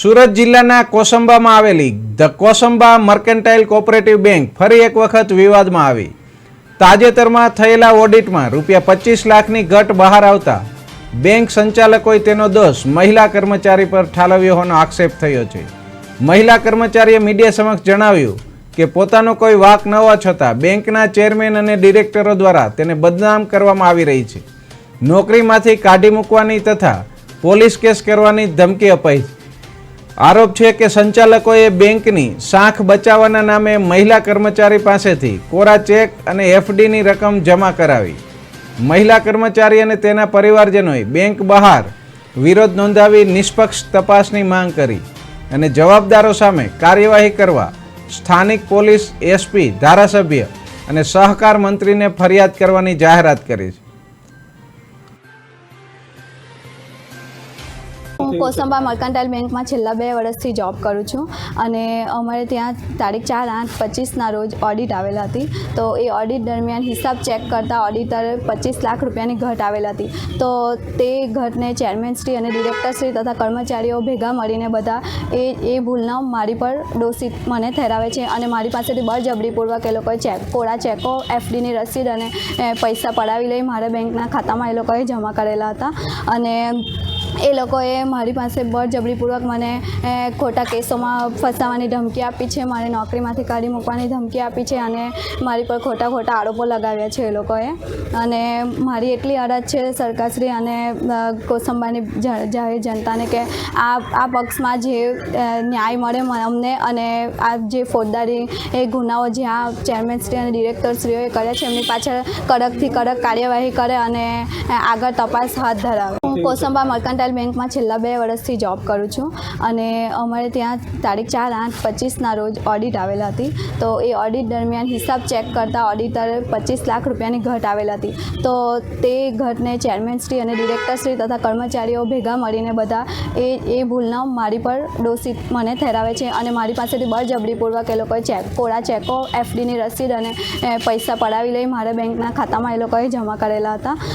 સુરત જિલ્લાના કોસંબામાં આવેલી the Kosamba mercantile cooperative bank ફરી એક વખત વિવાદમાં આવી. તાજેતરમાં થયેલા ઓડિટમાં રૂપિયા પચીસ લાખની ઘટ બહાર આવતા બેંક સંચાલકોએ તેનો દોષ મહિલા કર્મચારી પર ઠાલવ્યો હોવાનો આક્ષેપ થયો છે. મહિલા કર્મચારીએ મીડિયા સમક્ષ જણાવ્યું કે પોતાનો કોઈ વાક ન હોવા છતાં બેંકના ચેરમેન અને ડિરેક્ટરો દ્વારા તેને બદનામ કરવામાં આવી રહી છે. નોકરીમાંથી કાઢી મૂકવાની તથા પોલીસ કેસ કરવાની ધમકી અપાઈ છે. આરોપ છે કે સંચાલકોએ બેંકની શાખ બચાવવાના નામે મહિલા કર્મચારી પાસેથી કોરા ચેક અને એફડીની રકમ જમા કરાવી. મહિલા કર્મચારી અને તેના પરિવારજનોએ બેંક બહાર વિરોધ નોંધાવી નિષ્પક્ષ તપાસની માંગ કરી અને જવાબદારો સામે કાર્યવાહી કરવા સ્થાનિક પોલીસ, એસપી, ધારાસભ્ય અને સહકાર મંત્રીને ફરિયાદ કરવાની જાહેરાત કરી છે. હું કોસંબા મર્કન્ટાઇલ બેંકમાં છેલ્લા બે વર્ષથી જોબ કરું છું અને અમારે ત્યાં તારીખ ચાર આઠ પચીસના રોજ ઓડિટ આવેલ હતી. તો એ ઓડિટ દરમિયાન હિસાબ ચેક કરતા ઓડિટરે પચીસ લાખ રૂપિયાની ઘટ આવેલ હતી. તો તે ઘટને ચેરમેનશ્રી અને ડિરેક્ટરશ્રી તથા કર્મચારીઓ ભેગા મળીને બધા એ એ ભૂલના મારી પર દોષિત મને ઠેરાવે છે અને મારી પાસેથી બળજબરીપૂર્વક એ લોકોએ ચેક કોળા ચેકો એફડીની રસીદ અને પૈસા પડાવી લઈ મારા બેંકના ખાતામાં એ લોકોએ જમા કરેલા હતા. અને એ લોકોએ મારી પાસે બળજબરીપૂર્વક મને ખોટા કેસોમાં ફસાવાની ધમકી આપી છે મારે નોકરીમાંથી કાઢી મૂકવાની ધમકી આપી છે અને મારી પર ખોટા ખોટા આરોપો લગાવ્યા છે એ લોકોએ. અને મારી એટલી અરજ છે સરકારશ્રી અને કોસંબાની જાહેર જનતાને કે આ આ પક્ષમાં જે ન્યાય મળે અમને અને આ જે ફોજદારી એ ગુનાઓ જ્યાં ચેરમેનશ્રી અને ડિરેક્ટરશ્રીઓએ કર્યા છે એમની પાછળ કડકથી કડક કાર્યવાહી કરે અને આગળ તપાસ હાથ ધરાવે. કોસંબા મર્કન્ટાઇલ બેંકમાં છેલ્લા બે વર્ષથી જોબ કરું છું અને અમારે ત્યાં તારીખ ચાર આઠ પચીસના રોજ ઓડિટ આવેલ હતી. તો એ ઓડિટ દરમિયાન હિસાબ ચેક કરતા ઓડિટરે પચીસ લાખ રૂપિયાની ઘટ આવેલ હતી. તો તે ઘટને ચેરમેનશ્રી અને ડિરેક્ટરશ્રી તથા કર્મચારીઓ ભેગા મળીને બધા એ એ ભૂલના મારી પર દોષિત મને ઠેરાવે છે અને મારી પાસેથી બળજબરીપૂર્વક એ લોકોએ ચેક કોળા ચેકો એફડીની રસીદ અને પૈસા પડાવી લઈ મારા બેંકના ખાતામાં એ લોકોએ જમા કરેલા હતા.